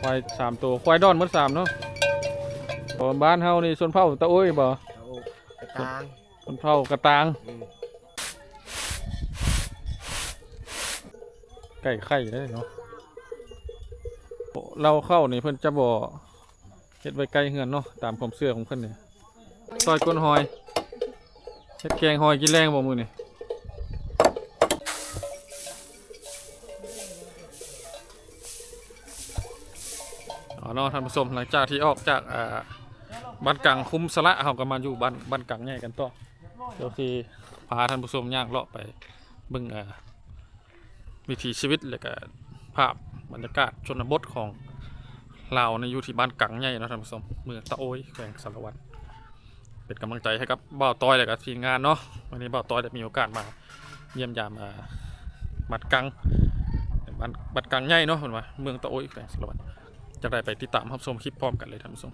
ควายสามตัวควายดอนหมดสามเนาะบ่บ้านเฮานี่ชนเผ่าตะโอ้ยบ่เอากระตางชนเผ่ากระตางอืมไก่ไข่ได้เนาะโอ้เราเข้านี่เพิ่นจะบ่เฮ็ดไว้ใกล้เฮือนเนาะตามความเชื่อของเพิ่นนี่ซอยก้นหอยเฮ็ดแกงหอยกินแรงบ่มื้อนี่ นาะท่านผู้ชมหลังจากที่ออกจากอ่าบ้านกังคุ้มสละเฮาก็มาอยู่บ้านบ้านกังใหญ่กันต่อเดี๋ยวสิพาท่านผู้ชมย่างเลาะไปเบิ่งอ่าวิถีชีวิตแล้วก็ภาพบรรยากาศชนบทของเราในอยู่ที่บ้านกังใหญ่เนาะท่านผู้ชมเมืองตะโอยแขวงสารวัตรเป็นกำลังใจให้กับบ่าวต้อยและก็ทีมงานเนาะวันนี้บ่าวต้อยได้มีโอกาสมาเยี่ยมยามอ่าบัดกังบ้านบัดกังใหญ่เนาะเห็นว่าเมืองตะโอยแขวงสารวัตร จะได้ไปติดตามรับชมคลิปพร้อมกันเลยท่านผู้ชม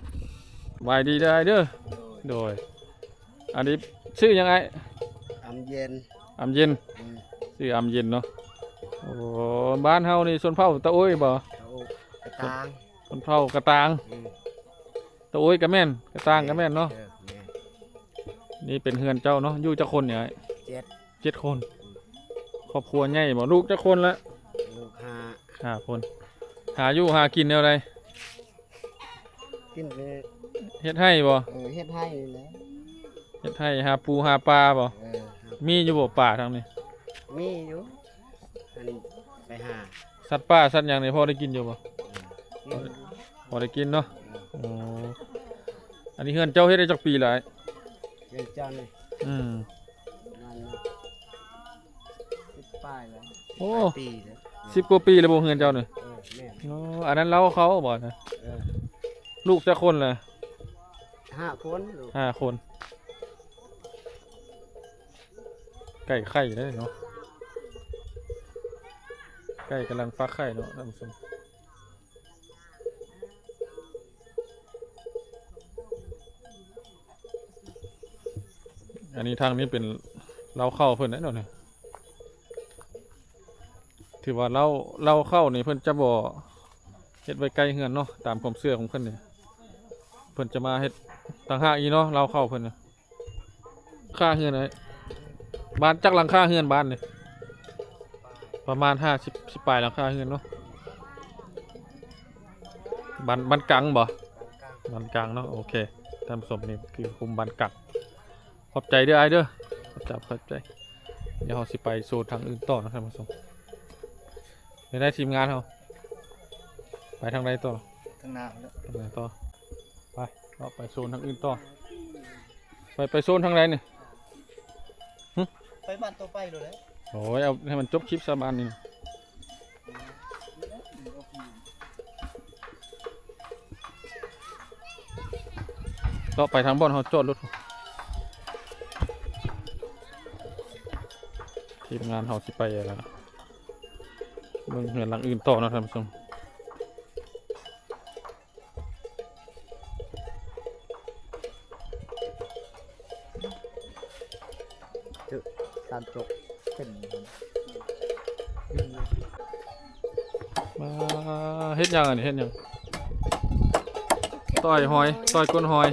วายดีได้เด้อโดย อันนี้ชื่อยังไงอำเย็นอำเย็นอืมชื่ออำเย็นเนาะโอ้บ้านเฮานี่ชนเผ่าตะโอ้ยบ่เอากระตางชนเผ่ากระตางอืมตะโอ้ยกระแม่นกระตางกระแม่นเนาะออแม่นนี่เป็นเฮือนเจ้าเนาะอยู่จักคนเนี่ยเจ็ดเจ็ดคนครอบครัวใหญ่บ่ลูกจักคนละลูกห้าห้าคน หาอยู่หากินแนวใด กินไปเฮ็ดให้บ่เออเฮ็ดให้นี่แหละเฮ็ดให้หาปูหาปลาบ่เออครับมีอยู่บ่ป่าทางนี้มีอยู่อันไปหาสัตว์ป่าสัตว์หยังนี่พอได้กินอยู่บ่เออกินพอได้กินเนาะโอ้อันนี้เฮือนเจ้าเฮ็ดได้จักปีหลายเจ้าจันนี่อืมนั่นนะสิบป้ายแล้วโอ้หลายปีแล้วสิบกว่าปีแล้วบ่เฮือนเจ้านี่เออแม่นอ๋ออันนั้นเราเขาบ่นะเออ ลูกจักคนเลยห้าคนลูกห้าคน ไก่ไข่ได้เนาะไก่กำลังฟักไข่เนาะท่านผู้ชมอันนี้ทางนี้เป็นเราเข้าเพิ่นได้เนาะเนี่ยถือว่าเราเราเข้านี่เพิ่นจะบ่เฮ็ดไว้ใกล้เฮือนเนาะตามความเชื่อของเพิ่นเนี่ย เพิ่นจะมาเฮ็ดต่างหากอีเนาะเราเข้าเพิ่นน่ะค่าเฮือนไอ้บ้านจักหลังคาเฮือนบ้านนี่ประมาณห้าสิบสิบปลายหลังคาเฮือนเนาะบ้านบ้านกลางบ่กลางบ้านกลางเนาะโอเคท่านผู้ชมนี่คือคุมบ้านกลางขอบใจเด้อไอ้เด้อขอบใจขอบใจเดี๋ยวเราสิไปโซนทางอื่นต่อนะท่านผู้ชมไปได้ทีมงานเราไปทางใดต่อๆข้างหน้าแล้วทางไหนต่อ ไปเราไปโซนทางอื่นต่อ ไปไปโซนทางไหนนี่ไปบ้านตัวไปเลยเลยโอ้ยเอาให้มันจบคลิปสบานนี่เราไปทางบ่อนเขาจอดรถทีมงานเขาสิไปอะไรเบิ่งเหือนหลังอื่นต่อเนาะท่านผู้ชม เฮ็ดหยังอันนี้เฮ็ดหยังต่อยหอยต่อยก้นหอย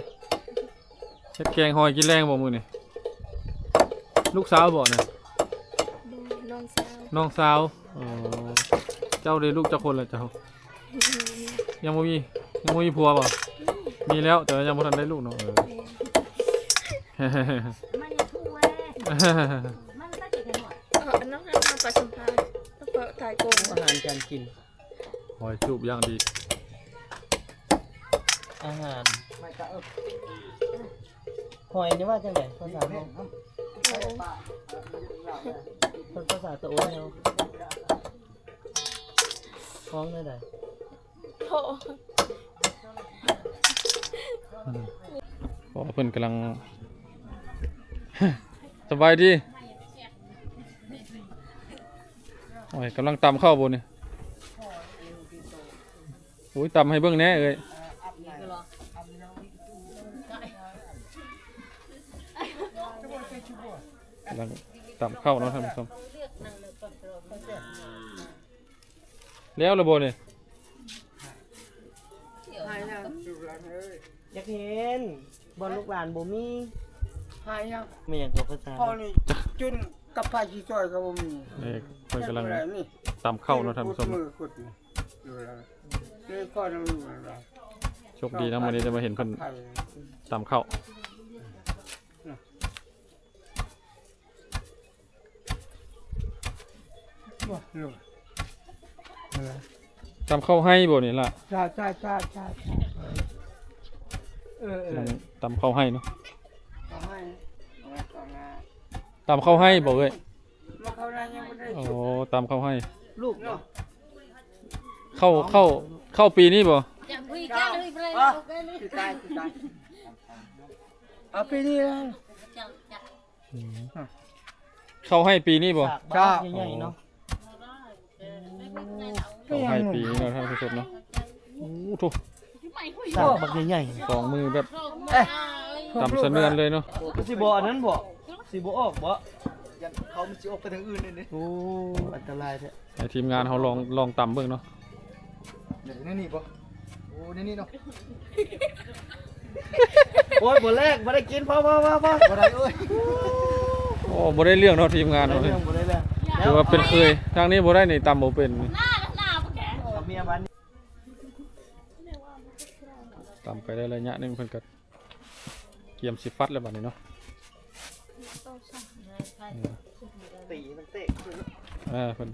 เฮ็ดแกงหอยกินแรงบ่มื้อนี่ลูกสาวบ่เนี่ยน้องสาวน้องสาวอ๋อเจ้าได้ลูกจักคนแล้วเจ้า ยังบ่มียังบ่มีผัวบ่มีแล้วแต่ว่ายังบ่ทันได้ลูกเนาะเออมันอย่าพูดเว้ยมันก็จะกันหมดเออน้องให้มาประสัมภาษณ์แล้วก็ถ่ายโกงอาหารการกินห อยจูบอย่างดี อาหารไม่กะเอิบหอยนี่ว่าจังไดภาษาห้องภาษาตะโอ้ยเอาฟ้องได้ไดโถ่เพราะว่าเพิ่นกำลัง สบายดีโอ้ยกำลังตำข้าวบนนี่โอ้ยตำให้เบิ่งแหน่เอ้ยกำลังตำข้าวเนาะท่านผู้ชมแล้วระบบนี่อยากเห็นบอลลูกหลานบ่มีหายยังไม่อยากกับภาษาพ่อนี่จุนกับพาชีจอยก็บ่มีนี่เพิ่นกำลังนี่ตำเข้าเนาะท่านผู้ชม มือกดนี่ดูแล้วนี่ก็ต้องดูแล้วโชคดีนะวันนี้ได้มาเห็นเพิ่นไข่ตำเข้าบ่ดูตำเข้าให้บ่นี่ล่ะจ้าจ้าจ้าจ้าเออเออมันตำเข้าให้เนาะเอาให้เอาไว้ก่อนนะตำเข้าให้บ่เอ้ยมาเข้าได้ยังไม่ได้โอ้จุดตำเข้าให้ลูกเนาะ เข้าเข้า เข้าปีนี้บ่จะคุยกันเลยไปเลยอะเอากันเลยคือตายคือตายเอาไปนี่แล้วจังจังเข้าให้ปีนี้บ่ฝากบ้านใหญ่ๆเนาะเข้าให้ปีนี้เนาะท่านผู้ชมเนาะโอ้ทุกฝากบักใหญ่สองมือแบบตำสะเนือนเลยเนาะๆก็สิบ่อันนั้นบ่สิบ่ออกบ่เขามันจะออกไปทางอื่นเลยเนี่ยโอ้อันตรายแท้ให้ทีมงานเขาลองลองตำเบิ่งเนาะ เดี๋ยวนี่นี่ปะโอ้นี่นี่เนาะโอ้ยบ่แรกบ่ได้กินพอพอพอพอบ่ได้เอ้ยโอ้บ่ได้เรื่องเนาะทีมงานบ่เนาะได้เรื่องบ่ได้เรื่องถือว่าเป็นเคยทางนี้บ่ได้นี่ตำบ่เป็นเอาเมียบ้านนี้ตำไปได้ระยะหนึงเพิ่นก็เกียมสิฟัดแล้วบัดนี้เนาะตีมันเตะขึ้นอ่าเพิ่น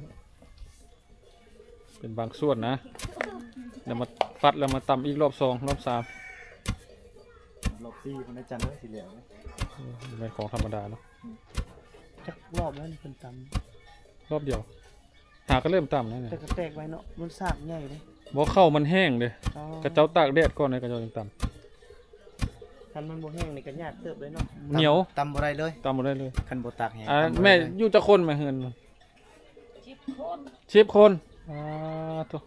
เป็นบางส่วนนะแล้วมาฟัดแล้วมาตำอีกรอบสองรอบสามหลบซี่คนได้จันทร์ด้วยสีเหลืองไม่ของธรรมดาเนาะจักรอบแล้วนี่เพิ่นตำรอบเดียว หาก็เริ่มตำแล้วเนี่ยแต่ก็แตกไว้เนาะมันสากใหญ่เด้บ่เข้ามันแห้งเด้อ๋อกระเจ้าตากแดดก่อนเลยกระเจ้าจึงตคันมันบ่แห้งนี่ก็ยากเติบเลยเนาะำเหนียวตำบ่ได้เลยตำบ่ได้เลยคันบ่ตากแห้งอ่าตำบ่ได้แม่เลยอยู่จะคนมาเฮือนชิบคน อ่าตัว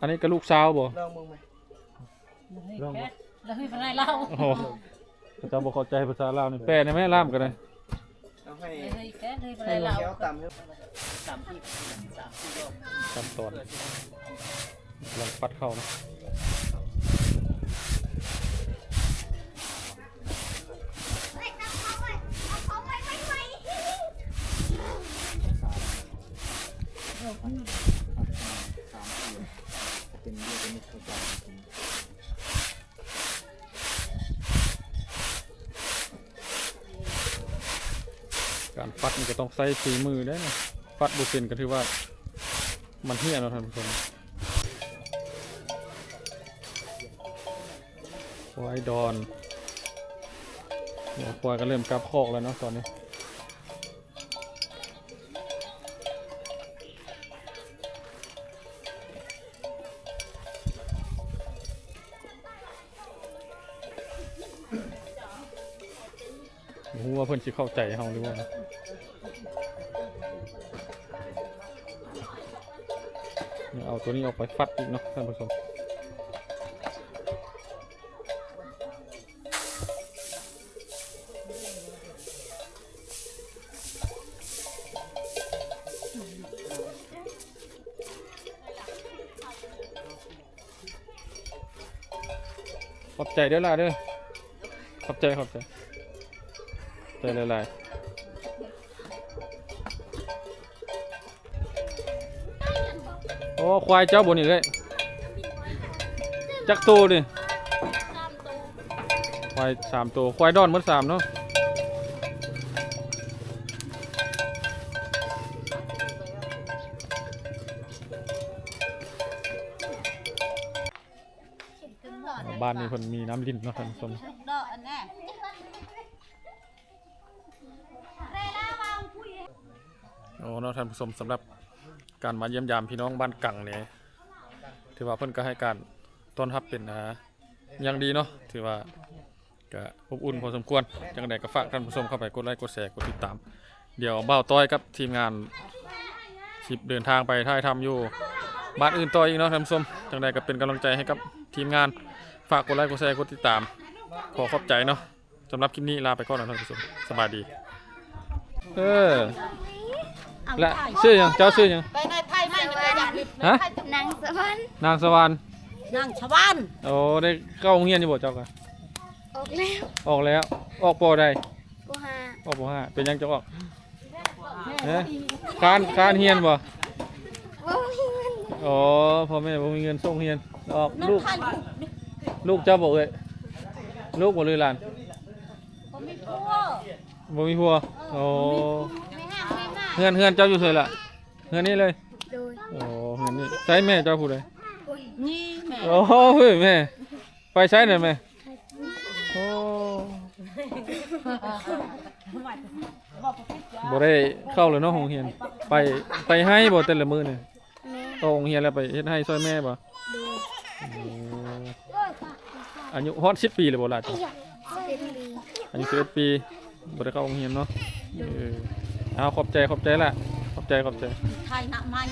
อันนี้ก็ลูกสาวบ่ลองมึงไหมลองบ่แล้วให้ไปไหนเล่าโอ้โหพระเจ้าบ่เข้าใจภาษาลาวนี่แปลได้ไหมล่ามกันเลยเอาให้เฮ้ยแกให้ไปไหนให้ลงเล่าแก้วตำให้ตำอีกสามสี่รอบขั้นตอนลองปัดเข้านะ การฟัดมันก็ต้องใช้ฝีมือได้นะฟัดบ่เป็นก็ถือว่า มันเฮี้ยเนาะท่านผู้ชมควายดอนหัวควายก็เริ่มกลับคอกแล้วเนาะตอนนี้ ว่าเพิ่นสิเข้าใจเฮาหรือว่าเนี่ยเอาตัวนี้ออกไปฟัดอีกเนาะท่านผู้ชมขอบใจเด้อล่ะเด้อขอบใจขอบใจ ใจละลายโอ้ควายเจ้าบนนี่เลยจักโตดิควายสามตัวควายดอนเหมือนสามเนาะบ้านนี้คนมีน้ำลิ้นเนาะท่านผู้ชม อกอันแน่โอ้เนาะท่านผู้ชมสำหรับการมาเยี่ยมยามพี่น้องบ้านกังเนี่ยถือว่าเพิ่นก็ให้การต้อนรับเป็นอ่าอย่างดีเนาะถือว่าก็อบอุ่นพอสมควรจังใดก็ฝากท่านผู้ชมเข้าไปกดไลค์กดแชร์กดติดตาม เดี๋ยวเบ้าต้อยกับทีมงานสิบเดินทางไปถ่ายทำอยู่บ้านอื่นต่ออีกเนาะท่านผู้ชมจังใดก็เป็นกำลังใจให้กับทีมงานฝากกดไลค์กดแชร์กดติดตาม ขอขอบใจเนาะสำหรับคลิปนี้ลาไปก่อนนะท่านผู้ชมสบายดี เออ และชื่อหยังเจ้าชื่อหยังไปในไทยไม่ไปอย่างฮะนางสวรรค์นางสวรรค์นางชาวบ้านโอ้ได้เข้าโรงเรียนอยู่บ่เจ้าก็ออกแล้วออกแล้วออกปอใดกูหาออกปอห้าเป็นยังจะออกเอ๊ะการการเรียนบ่บ่มีเงินอ๋อพ่อแม่บ่มีเงินส่งเรียนออกนั่นลูกท่านนี่ลูกเจ้าบ่เอ้ยลูกบ่เลยหลานบ่มีผัวบ่มีผัวโอ้ ฮือนเฮือนเจ้าอยู่เซ่ล่ะเฮือนนี้เลย โดยโอ้เฮือนนี้ใช้แม่เจ้าผู้ใดนี่แม่โอ้เฮ้ยแม่ ไปใช้หน่อยแม่โอ้บ่ได้เข้าเลยเนาะโรงเรียน ไปไปให้บ่แต่ละมื้อนี่แม่เข้าโรงเรียนแล้วไปเฮ็ดให้ซอยแม่บ่โดยโอ้อายุฮอด10ปีเลยบ่ล่ะจ้ะเป็นปีอายุ11ปีบ่ได้เข้าโรงเรียนเนาะเออ เอาขอบใจขอบใจล่ะขอบใจขอบใจ ไทยหนักมัน